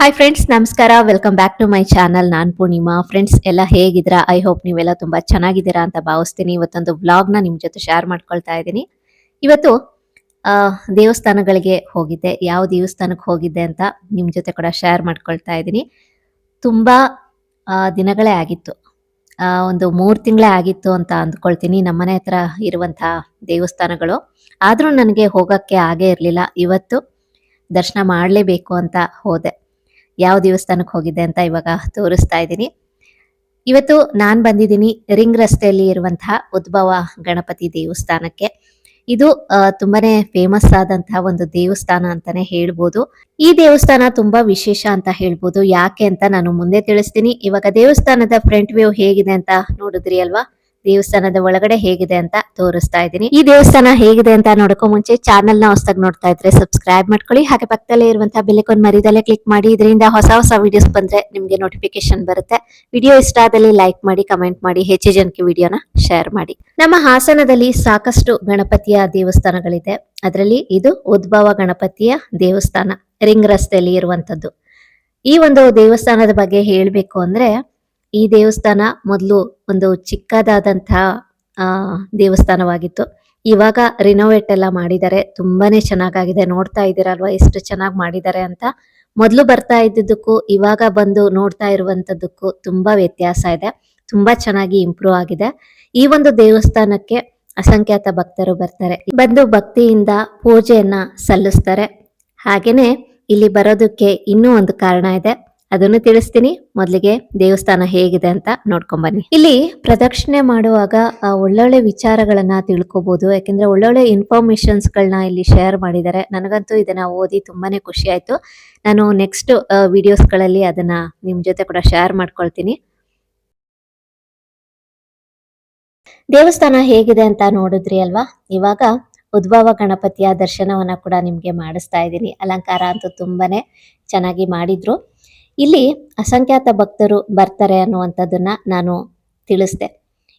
Hi friends ನಮಸ್ಕಾರ. Welcome back to my channel ನಾನು Purnima. Friends ಎಲ್ಲ ಹೇಗಿದ್ದೀರಾ? ಐ ಹೋಪ್ ನೀವೆಲ್ಲ ತುಂಬಾ ಚೆನ್ನಾಗಿದ್ದೀರಾ ಅಂತ ಭಾವಿಸ್ತೀನಿ. ಇವತ್ತೊಂದು ವ್ಲಾಗ್ನ ನಿಮ್ಮ ಜೊತೆ ಶೇರ್ ಮಾಡ್ಕೊಳ್ತಾ ಇದ್ದೀನಿ. ಇವತ್ತು ದೇವಸ್ಥಾನಗಳಿಗೆ ಹೋಗಿದ್ದೆ. ಯಾವ ದೇವಸ್ಥಾನಕ್ಕೆ ಹೋಗಿದ್ದೆ ಅಂತ ನಿಮ್ಮ ಜೊತೆ ಕೂಡ ಶೇರ್ ಮಾಡ್ಕೊಳ್ತಾ ಇದ್ದೀನಿ. ತುಂಬಾ ದಿನಗಳೇ ಆಗಿತ್ತು. ಒಂದು ಮೂರು ತಿಂಗಳೇ ಆಗಿತ್ತು ಅಂತ ಅಂದ್ಕೊಳ್ತೀನಿ. ನಮ್ಮನೆ ಹತ್ರ ಇರುವಂತಹ ದೇವಸ್ಥಾನಗಳು. ಆದರೂ ನನಗೆ ಹೋಗಕ್ಕೆ ಆಗೇ ಇರಲಿಲ್ಲ. ಇವತ್ತು ದರ್ಶನ ಮಾಡಲೇಬೇಕು ಅಂತ ಹೋದೆ. ಯಾವ ದೇವಸ್ಥಾನಕ್ಕೆ ಹೋಗಿದ್ದೆ ಅಂತ ಇವಾಗ ತೋರಿಸ್ತಾ ಇದ್ದೀನಿ. ಇವತ್ತು ನಾನು ಬಂದಿದ್ದೀನಿ ರಿಂಗ್ ರಸ್ತೆಯಲ್ಲಿ ಇರುವಂತಹ ಉದ್ಭವ ಗಣಪತಿ ದೇವಸ್ಥಾನಕ್ಕೆ. ಇದು ತುಂಬಾನೇ ಫೇಮಸ್ ಆದಂತಹ ಒಂದು ದೇವಸ್ಥಾನ ಅಂತಾನೆ ಹೇಳ್ಬೋದು. ಈ ದೇವಸ್ಥಾನ ತುಂಬಾ ವಿಶೇಷ ಅಂತ ಹೇಳ್ಬೋದು. ಯಾಕೆ ಅಂತ ನಾನು ಮುಂದೆ ತಿಳಿಸ್ತೀನಿ. ಇವಾಗ ದೇವಸ್ಥಾನದ ಫ್ರಂಟ್ ವ್ಯೂ ಹೇಗಿದೆ ಅಂತ ನೋಡಿದ್ರಿ ಅಲ್ವಾ? ದೇವಸ್ಥಾನದ ಒಳಗಡೆ ಹೇಗಿದೆ ಅಂತ ತೋರಿಸ್ತಾ ಇದ್ದೀನಿ. ಈ ದೇವಸ್ಥಾನ ಹೇಗಿದೆ ಅಂತ ನೋಡಕ್ಕೂ ಮುಂಚೆ ಚಾನೆಲ್ನ ಹೊಸದಾಗಿ ನೋಡ್ತಾ ಇದ್ರೆ ಸಬ್ಸ್ಕ್ರೈಬ್ ಮಾಡ್ಕೊಳ್ಳಿ. ಹಾಗೆ ಪಕ್ಕದಲ್ಲೇ ಇರುವಂತಹ ಬೆಲೆಕೊಂಡ್ ಮರಿದಲ್ಲೇ ಕ್ಲಿಕ್ ಮಾಡಿ. ಇದರಿಂದ ಹೊಸ ಹೊಸ ವಿಡಿಯೋಸ್ ಬಂದ್ರೆ ನಿಮ್ಗೆ ನೋಟಿಫಿಕೇಶನ್ ಬರುತ್ತೆ. ವಿಡಿಯೋ ಇಷ್ಟ ಆದಲ್ಲಿ ಲೈಕ್ ಮಾಡಿ ಕಮೆಂಟ್ ಮಾಡಿ, ಹೆಚ್ಚು ಜನಕ್ಕೆ ವಿಡಿಯೋನ ಶೇರ್ ಮಾಡಿ. ನಮ್ಮ ಹಾಸನದಲ್ಲಿ ಸಾಕಷ್ಟು ಗಣಪತಿಯ ದೇವಸ್ಥಾನಗಳಿದೆ. ಅದರಲ್ಲಿ ಇದು ಉದ್ಭವ ಗಣಪತಿಯ ದೇವಸ್ಥಾನ ರಿಂಗ್ ರಸ್ತೆಯಲ್ಲಿ ಇರುವಂತದ್ದು. ಈ ಒಂದು ದೇವಸ್ಥಾನದ ಬಗ್ಗೆ ಹೇಳಬೇಕು ಅಂದ್ರೆ ಈ ದೇವಸ್ಥಾನ ಮೊದಲು ಒಂದು ಚಿಕ್ಕದಾದಂತಹ ದೇವಸ್ಥಾನವಾಗಿತ್ತು. ಇವಾಗ ರಿನೋವೇಟ್ ಎಲ್ಲ ಮಾಡಿದ್ದಾರೆ. ತುಂಬಾನೇ ಚೆನ್ನಾಗಾಗಿದೆ. ನೋಡ್ತಾ ಇದ್ದೀರಲ್ವಾ? ಎಷ್ಟು ಚೆನ್ನಾಗಿ ಮಾಡಿದ್ದಾರೆ ಅಂತ. ಮೊದಲು ಬರ್ತಾ ಇದ್ದಿದ್ದಕ್ಕೂ, ಇವಾಗ ಬಂದು ನೋಡ್ತಾ ಇರುವಂಥದ್ದಕ್ಕೂ ತುಂಬಾ ವ್ಯತ್ಯಾಸ ಇದೆ. ತುಂಬಾ ಚೆನ್ನಾಗಿ ಇಂಪ್ರೂವ್ ಆಗಿದೆ. ಈ ಒಂದು ದೇವಸ್ಥಾನಕ್ಕೆ ಅಸಂಖ್ಯಾತ ಭಕ್ತರು ಬರ್ತಾರೆ. ಬಂದು ಭಕ್ತಿಯಿಂದ ಪೂಜೆಯನ್ನ ಸಲ್ಲಿಸ್ತಾರೆ. ಹಾಗೇನೆ ಇಲ್ಲಿ ಬರೋದಕ್ಕೆ ಇನ್ನೂ ಒಂದು ಕಾರಣ ಇದೆ. ಅದನ್ನು ತಿಳಿಸ್ತೀನಿ. ಮೊದಲಿಗೆ ದೇವಸ್ಥಾನ ಹೇಗಿದೆ ಅಂತ ನೋಡ್ಕೊಂಡ್ ಬನ್ನಿ. ಇಲ್ಲಿ ಪ್ರದಕ್ಷಿಣೆ ಮಾಡುವಾಗ ಒಳ್ಳೊಳ್ಳೆ ವಿಚಾರಗಳನ್ನ ತಿಳ್ಕೊಬಹುದು ಯಾಕಂದ್ರೆ ಒಳ್ಳೊಳ್ಳೆ ಇನ್ಫಾರ್ಮೇಶನ್ಸ್ ಗಳನ್ನ ಇಲ್ಲಿ ಶೇರ್ ಮಾಡಿದ್ದಾರೆ. ನನಗಂತೂ ಇದನ್ನ ಓದಿ ತುಂಬಾನೇ ಖುಷಿ ಆಯ್ತು. ನಾನು ನೆಕ್ಸ್ಟ್ ವಿಡಿಯೋಸ್ಗಳಲ್ಲಿ ಅದನ್ನ ನಿಮ್ ಜೊತೆ ಕೂಡ ಶೇರ್ ಮಾಡ್ಕೊಳ್ತೀನಿ. ದೇವಸ್ಥಾನ ಹೇಗಿದೆ ಅಂತ ನೋಡಿದ್ರಿ ಅಲ್ವಾ? ಇವಾಗ ಉದ್ಭವ ಗಣಪತಿಯ ದರ್ಶನವನ್ನ ಕೂಡ ನಿಮ್ಗೆ ಮಾಡಿಸ್ತಾ ಇದ್ದೀನಿ. ಅಲಂಕಾರ ಅಂತೂ ತುಂಬಾನೇ ಚೆನ್ನಾಗಿ ಮಾಡಿದ್ರು. ಇಲ್ಲಿ ಅಸಂಖ್ಯಾತ ಭಕ್ತರು ಬರ್ತಾರೆ ಅನ್ನುವಂಥದ್ದನ್ನ ನಾನು ತಿಳಿಸ್ದೆ.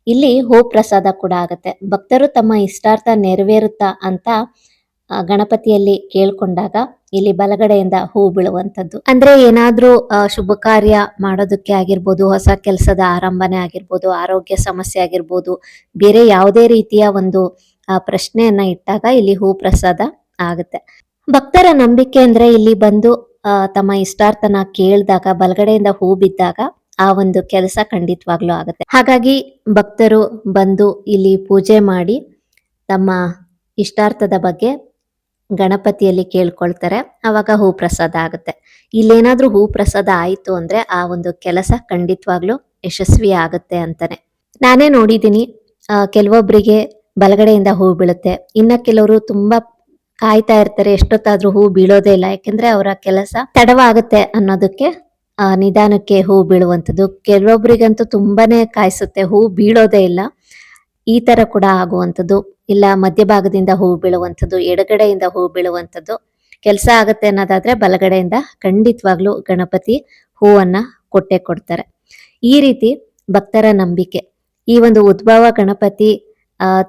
ಇಲ್ಲಿ ಹೂ ಪ್ರಸಾದ ಕೂಡ ಆಗುತ್ತೆ. ಭಕ್ತರು ತಮ್ಮ ಇಷ್ಟಾರ್ಥ ನೆರವೇರುತ್ತಾ ಅಂತ ಗಣಪತಿಯಲ್ಲಿ ಕೇಳ್ಕೊಂಡಾಗ ಇಲ್ಲಿ ಬಲಗಡೆಯಿಂದ ಹೂ ಬೀಳುವಂಥದ್ದು. ಅಂದ್ರೆ ಏನಾದ್ರೂ ಶುಭ ಕಾರ್ಯ ಮಾಡೋದಕ್ಕೆ ಆಗಿರ್ಬೋದು, ಹೊಸ ಕೆಲಸದ ಆರಂಭನೆ ಆಗಿರ್ಬೋದು, ಆರೋಗ್ಯ ಸಮಸ್ಯೆ ಆಗಿರ್ಬೋದು, ಬೇರೆ ಯಾವುದೇ ರೀತಿಯ ಒಂದು ಪ್ರಶ್ನೆಯನ್ನ ಇಟ್ಟಾಗ ಇಲ್ಲಿ ಹೂ ಪ್ರಸಾದ ಆಗುತ್ತೆ. ಭಕ್ತರ ನಂಬಿಕೆ ಅಂದ್ರೆ ಇಲ್ಲಿ ಬಂದು ತಮ್ಮ ಇಷ್ಟಾರ್ಥನ ಕೇಳಿದಾಗ, ಬಲಗಡೆಯಿಂದ ಹೂ ಬಿದ್ದಾಗ ಆ ಒಂದು ಕೆಲಸ ಖಂಡಿತವಾಗ್ಲೂ ಆಗುತ್ತೆ. ಹಾಗಾಗಿ ಭಕ್ತರು ಬಂದು ಇಲ್ಲಿ ಪೂಜೆ ಮಾಡಿ ತಮ್ಮ ಇಷ್ಟಾರ್ಥದ ಬಗ್ಗೆ ಗಣಪತಿಯಲ್ಲಿ ಕೇಳ್ಕೊಳ್ತಾರೆ. ಅವಾಗ ಹೂ ಪ್ರಸಾದ ಆಗುತ್ತೆ. ಇಲ್ಲೇನಾದ್ರೂ ಹೂ ಪ್ರಸಾದ ಆಯಿತು ಅಂದ್ರೆ ಆ ಒಂದು ಕೆಲಸ ಖಂಡಿತವಾಗ್ಲೂ ಯಶಸ್ವಿ ಆಗುತ್ತೆ ಅಂತಾನೆ. ನಾನೇ ನೋಡಿದ್ದೀನಿ ಕೆಲವೊಬ್ಬರಿಗೆ ಬಲಗಡೆಯಿಂದ ಹೂ ಬೀಳುತ್ತೆ. ಇನ್ನ ಕೆಲವರು ತುಂಬಾ ಕಾಯ್ತಾ ಇರ್ತಾರೆ ಎಷ್ಟೊತ್ತಾದ್ರೂ ಹೂ ಬೀಳೋದೇ ಇಲ್ಲ. ಯಾಕೆಂದ್ರೆ ಅವರ ಕೆಲಸ ತಡವಾಗುತ್ತೆ ಅನ್ನೋದಕ್ಕೆ ಆ, ನಿಧಾನಕ್ಕೆ ಹೂ ಬೀಳುವಂಥದ್ದು. ಕೆಲವೊಬ್ಬರಿಗಂತೂ ತುಂಬಾನೇ ಕಾಯಿಸುತ್ತೆ ಹೂ ಬೀಳೋದೇ ಇಲ್ಲ. ಈ ತರ ಕೂಡ ಆಗುವಂಥದ್ದು. ಇಲ್ಲ ಮಧ್ಯಭಾಗದಿಂದ ಹೂ ಬೀಳುವಂಥದ್ದು ಎಡಗಡೆಯಿಂದ ಹೂ ಬೀಳುವಂಥದ್ದು. ಕೆಲಸ ಆಗುತ್ತೆ ಅನ್ನೋದಾದ್ರೆ ಬಲಗಡೆಯಿಂದ ಖಂಡಿತವಾಗ್ಲೂ ಗಣಪತಿ ಹೂವನ್ನ ಕೊಟ್ಟೆ ಕೊಡ್ತಾರೆ. ಈ ರೀತಿ ಭಕ್ತರ ನಂಬಿಕೆ. ಈ ಒಂದು ಉದ್ಭವ ಗಣಪತಿ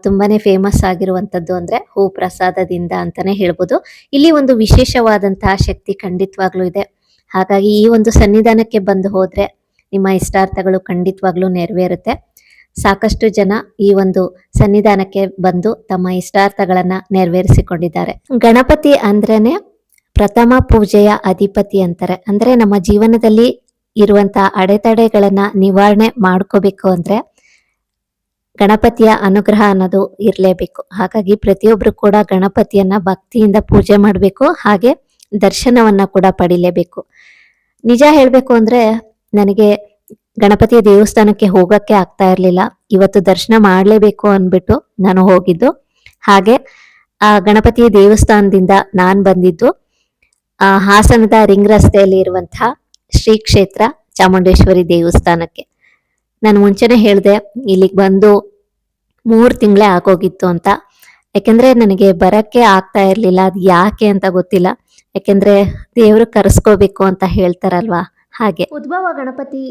ತುಂಬಾನೇ ಫೇಮಸ್ ಆಗಿರುವಂತದ್ದು ಅಂದ್ರೆ ಹೂ ಪ್ರಸಾದದಿಂದ ಅಂತಾನೆ ಹೇಳ್ಬೋದು. ಇಲ್ಲಿ ಒಂದು ವಿಶೇಷವಾದಂತಹ ಶಕ್ತಿ ಖಂಡಿತವಾಗ್ಲೂ ಇದೆ. ಹಾಗಾಗಿ ಈ ಒಂದು ಸನ್ನಿಧಾನಕ್ಕೆ ಬಂದು ಹೋದ್ರೆ ನಿಮ್ಮ ಇಷ್ಟಾರ್ಥಗಳು ಖಂಡಿತವಾಗ್ಲೂ ನೆರವೇರುತ್ತೆ. ಸಾಕಷ್ಟು ಜನ ಈ ಒಂದು ಸನ್ನಿಧಾನಕ್ಕೆ ಬಂದು ತಮ್ಮ ಇಷ್ಟಾರ್ಥಗಳನ್ನ ನೆರವೇರಿಸಿಕೊಂಡಿದ್ದಾರೆ. ಗಣಪತಿ ಅಂದ್ರೇನೆ ಪ್ರಥಮ ಪೂಜೆಯ ಅಧಿಪತಿ ಅಂತಾರೆ. ಅಂದ್ರೆ ನಮ್ಮ ಜೀವನದಲ್ಲಿ ಇರುವಂತಹ ಅಡೆತಡೆಗಳನ್ನ ನಿವಾರಣೆ ಮಾಡ್ಕೋಬೇಕು ಅಂದ್ರೆ ಗಣಪತಿಯ ಅನುಗ್ರಹ ಅನ್ನೋದು ಇರಲೇಬೇಕು. ಹಾಗಾಗಿ ಪ್ರತಿಯೊಬ್ಬರು ಕೂಡ ಗಣಪತಿಯನ್ನ ಭಕ್ತಿಯಿಂದ ಪೂಜೆ ಮಾಡಬೇಕು, ಹಾಗೆ ದರ್ಶನವನ್ನ ಕೂಡ ಪಡಿಲೇಬೇಕು. ನಿಜ ಹೇಳಬೇಕು ಅಂದ್ರೆ ನನಗೆ ಗಣಪತಿಯ ದೇವಸ್ಥಾನಕ್ಕೆ ಹೋಗಕ್ಕೆ ಆಗ್ತಾ ಇರ್ಲಿಲ್ಲ. ಇವತ್ತು ದರ್ಶನ ಮಾಡ್ಲೇಬೇಕು ಅನ್ಬಿಟ್ಟು ನಾನು ಹೋಗಿದ್ದು. ಹಾಗೆ ಆ ಗಣಪತಿಯ ದೇವಸ್ಥಾನದಿಂದ ನಾನು ಬಂದಿದ್ದು. ಆ ಹಾಸನದ ರಿಂಗ್ ರಸ್ತೆಯಲ್ಲಿ ಇರುವಂತಹ ಶ್ರೀ ಕ್ಷೇತ್ರ ಚಾಮುಂಡೇಶ್ವರಿ ದೇವಸ್ಥಾನಕ್ಕೆ. ನಾನು ಮುಂಚೆನೆ ಹೇಳಿದೆ, ಇಲ್ಲಿಗೆ ಬಂದು ಮೂರು ತಿಂಗಳೇ ಆಗೋಗಿತ್ತು ಅಂತ. ಯಾಕೆಂದ್ರೆ ನನಗೆ ಬರಕ್ಕೆ ಆಗ್ತಾ ಇರ್ಲಿಲ್ಲ, ಅದು ಯಾಕೆ ಅಂತ ಗೊತ್ತಿಲ್ಲ. ಯಾಕೆಂದ್ರೆ ದೇವರು ಕರೆಸ್ಕೋಬೇಕು ಅಂತ ಹೇಳ್ತಾರಲ್ವಾ? ಹಾಗೆ. ಉದ್ಭವ ಗಣಪತಿ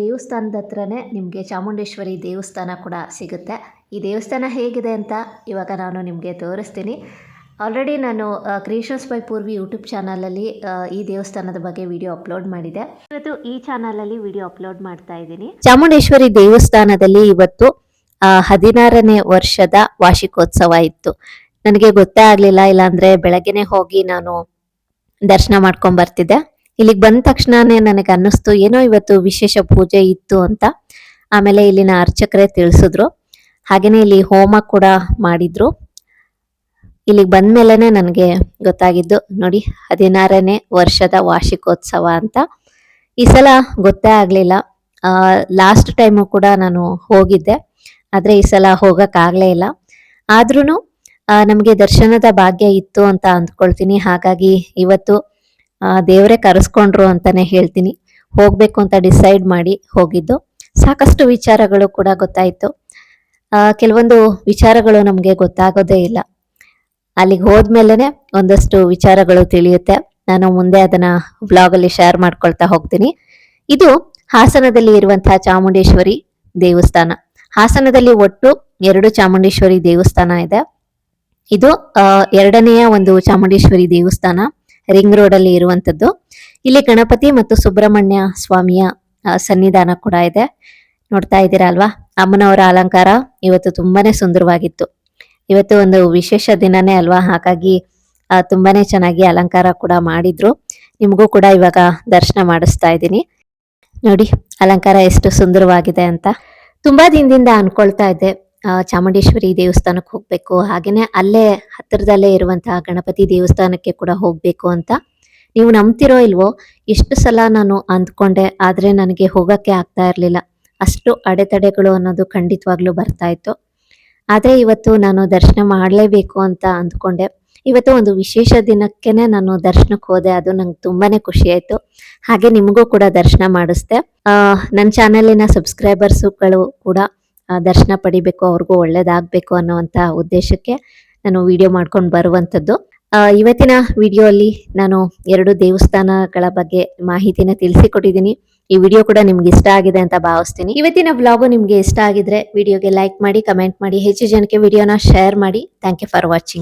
ದೇವಸ್ಥಾನದ ಹತ್ರನೇ ನಿಮಗೆ ಚಾಮುಂಡೇಶ್ವರಿ ದೇವಸ್ಥಾನ ಕೂಡ ಸಿಗುತ್ತೆ. ಈ ದೇವಸ್ಥಾನ ಹೇಗಿದೆ ಅಂತ ಇವಾಗ ನಾನು ನಿಮಗೆ ತೋರಿಸ್ತೀನಿ. ಆಲ್ರೆಡಿ ನಾನು ಕ್ರಿಯೇಷನ್ಸ್ ಬೈ ಪೂರ್ವಿ ಯೂಟ್ಯೂಬ್ ಚಾನಲಲ್ಲಿ ಈ ದೇವಸ್ಥಾನದ ಬಗ್ಗೆ ವಿಡಿಯೋ ಅಪ್ಲೋಡ್ ಮಾಡಿದೆ. ಇವತ್ತು ಈ ಚಾನಲಲ್ಲಿ ವಿಡಿಯೋ ಅಪ್ಲೋಡ್ ಮಾಡ್ತಾ ಇದ್ದೀನಿ. ಚಾಮುಂಡೇಶ್ವರಿ ದೇವಸ್ಥಾನದಲ್ಲಿ ಇವತ್ತು ಹದಿನಾರನೇ ವರ್ಷದ ವಾರ್ಷಿಕೋತ್ಸವ ಇತ್ತು. ನನಗೆ ಗೊತ್ತೇ ಆಗಲಿಲ್ಲ, ಇಲ್ಲಾಂದ್ರೆ ಬೆಳಗ್ಗೆನೆ ಹೋಗಿ ನಾನು ದರ್ಶನ ಮಾಡ್ಕೊಂಡ್ ಬರ್ತಿದ್ದೆ. ಇಲ್ಲಿಗೆ ಬಂದ ತಕ್ಷಣನೇ ನನಗೆ ಅನ್ನಿಸ್ತು, ಏನೋ ಇವತ್ತು ವಿಶೇಷ ಪೂಜೆ ಇತ್ತು ಅಂತ. ಆಮೇಲೆ ಇಲ್ಲಿನ ಅರ್ಚಕರೇ ತಿಳಿಸಿದ್ರು. ಹಾಗೇನೆ ಇಲ್ಲಿ ಹೋಮ ಕೂಡ ಮಾಡಿದ್ರು. ಇಲ್ಲಿಗೆ ಬಂದ್ಮೇಲೆ ನನಗೆ ಗೊತ್ತಾಗಿದ್ದು, ನೋಡಿ, ಹದಿನಾರನೇ ವರ್ಷದ ವಾರ್ಷಿಕೋತ್ಸವ ಅಂತ. ಈ ಸಲ ಗೊತ್ತೇ ಆಗಲಿಲ್ಲ. ಲಾಸ್ಟ್ ಟೈಮು ಕೂಡ ನಾನು ಹೋಗಿದ್ದೆ. ಆದರೆ ಈ ಸಲ ಹೋಗೋಕ್ಕಾಗಲೇ ಇಲ್ಲ. ಆದ್ರೂ ನಮಗೆ ದರ್ಶನದ ಭಾಗ್ಯ ಇತ್ತು ಅಂತ ಅಂದ್ಕೊಳ್ತೀನಿ. ಹಾಗಾಗಿ ಇವತ್ತು ದೇವರೇ ಕರೆಸ್ಕೊಂಡ್ರು ಅಂತಾನೆ ಹೇಳ್ತೀನಿ. ಹೋಗಬೇಕು ಅಂತ ಡಿಸೈಡ್ ಮಾಡಿ ಹೋಗಿದ್ದು. ಸಾಕಷ್ಟು ವಿಚಾರಗಳು ಕೂಡ ಗೊತ್ತಾಯಿತು. ಕೆಲವೊಂದು ವಿಚಾರಗಳು ನಮಗೆ ಗೊತ್ತಾಗೋದೇ ಇಲ್ಲ. ಅಲ್ಲಿಗೆ ಹೋದ್ಮೇಲೆ ಒಂದಷ್ಟು ವಿಚಾರಗಳು ತಿಳಿಯುತ್ತೆ. ನಾನು ಮುಂದೆ ಅದನ್ನ ಬ್ಲಾಗ್ ಅಲ್ಲಿ ಶೇರ್ ಮಾಡ್ಕೊಳ್ತಾ ಹೋಗ್ತೀನಿ. ಇದು ಹಾಸನದಲ್ಲಿ ಇರುವಂತಹ ಚಾಮುಂಡೇಶ್ವರಿ ದೇವಸ್ಥಾನ. ಹಾಸನದಲ್ಲಿ ಒಟ್ಟು ಎರಡು ಚಾಮುಂಡೇಶ್ವರಿ ದೇವಸ್ಥಾನ ಇದೆ. ಇದು ಎರಡನೆಯ ಒಂದು ಚಾಮುಂಡೇಶ್ವರಿ ದೇವಸ್ಥಾನ ರಿಂಗ್ ರೋಡ್ ಅಲ್ಲಿ ಇರುವಂತದ್ದು ಇಲ್ಲಿ ಗಣಪತಿ ಮತ್ತು ಸುಬ್ರಹ್ಮಣ್ಯ ಸ್ವಾಮಿಯ ಸನ್ನಿಧಾನ ಕೂಡ ಇದೆ. ನೋಡ್ತಾ ಇದ್ದೀರಾ ಅಲ್ವಾ? ಅಮ್ಮನವರ ಅಲಂಕಾರ ಇವತ್ತು ತುಂಬಾನೇ ಸುಂದರವಾಗಿತ್ತು. ಇವತ್ತು ಒಂದು ವಿಶೇಷ ದಿನನೇ ಅಲ್ವಾ? ಹಾಗಾಗಿ ತುಂಬಾನೇ ಚೆನ್ನಾಗಿ ಅಲಂಕಾರ ಕೂಡ ಮಾಡಿದ್ರು. ನಿಮಗೂ ಕೂಡ ಇವಾಗ ದರ್ಶನ ಮಾಡಿಸ್ತಾ ಇದ್ದೀನಿ. ನೋಡಿ, ಅಲಂಕಾರ ಎಷ್ಟು ಸುಂದರವಾಗಿದೆ ಅಂತ. ತುಂಬಾ ದಿನದಿಂದ ಅನ್ಕೊಳ್ತಾ ಇದ್ದೆ ಚಾಮುಂಡೇಶ್ವರಿ ದೇವಸ್ಥಾನಕ್ಕೆ ಹೋಗ್ಬೇಕು. ಹಾಗೇನೆ ಅಲ್ಲೇ, ಹತ್ತಿರದಲ್ಲೇ ಇರುವಂತಹ ಗಣಪತಿ ದೇವಸ್ಥಾನಕ್ಕೆ ಕೂಡ ಹೋಗ್ಬೇಕು ಅಂತ. ನೀವು ನಂಬ್ತಿರೋ ಇಲ್ವೋ? ಎಷ್ಟು ಸಲ ನಾನು ಅಂದ್ಕೊಂಡೆ, ಆದ್ರೆ ನನಗೆ ಹೋಗಕ್ಕೆ ಆಗ್ತಾ ಇರಲಿಲ್ಲ. ಅಷ್ಟು ಅಡೆತಡೆಗಳು ಅನ್ನೋದು ಖಂಡಿತವಾಗ್ಲೂ ಬರ್ತಾ ಇತ್ತು. ಆದ್ರೆ ಇವತ್ತು ನಾನು ದರ್ಶನ ಮಾಡಲೇಬೇಕು ಅಂತ ಅಂದ್ಕೊಂಡೆ. ಇವತ್ತು ಒಂದು ವಿಶೇಷ ದಿನಕ್ಕೇನೆ ನಾನು ದರ್ಶನಕ್ಕೆ ಹೋದೆ, ಅದು ನಂಗೆ ತುಂಬಾನೇ ಖುಷಿ ಆಯ್ತು. ಹಾಗೆ ನಿಮಗೂ ಕೂಡ ದರ್ಶನ ಮಾಡಿಸ್ದೆ. ನನ್ನ ಚಾನಲಿನ ಸಬ್ಸ್ಕ್ರೈಬರ್ಸ್ಗಳು ಕೂಡ ದರ್ಶನ ಪಡಿಬೇಕು, ಅವ್ರಿಗೂ ಒಳ್ಳೇದಾಗಬೇಕು ಅನ್ನೋವಂಥ ಉದ್ದೇಶಕ್ಕೆ ನಾನು ವಿಡಿಯೋ ಮಾಡ್ಕೊಂಡು ಬರುವಂಥದ್ದು ಇವತ್ತಿನ ವಿಡಿಯೋ ಅಲ್ಲಿ ನಾನು ಎರಡು ದೇವಸ್ಥಾನಗಳ ಬಗ್ಗೆ ಮಾಹಿತಿನ ತಿಳಿಸಿಕೊಟ್ಟಿದ್ದೀನಿ. ಈ ವಿಡಿಯೋ ಕೂಡ ನಿಮ್ಗೆ ಇಷ್ಟ ಆಗಿದೆ ಅಂತ ಭಾವಿಸ್ತೀನಿ. ಇವತ್ತಿನ ವ್ಲಾಗು ನಿಮ್ಗೆ ಇಷ್ಟ ಆಗಿದ್ರೆ ವಿಡಿಯೋಗೆ ಲೈಕ್ ಮಾಡಿ ಕಮೆಂಟ್ ಮಾಡಿ, ಹೆಚ್ಚು ಜನಕ್ಕೆ ವಿಡಿಯೋನ ಶೇರ್ ಮಾಡಿ. Thank you for watching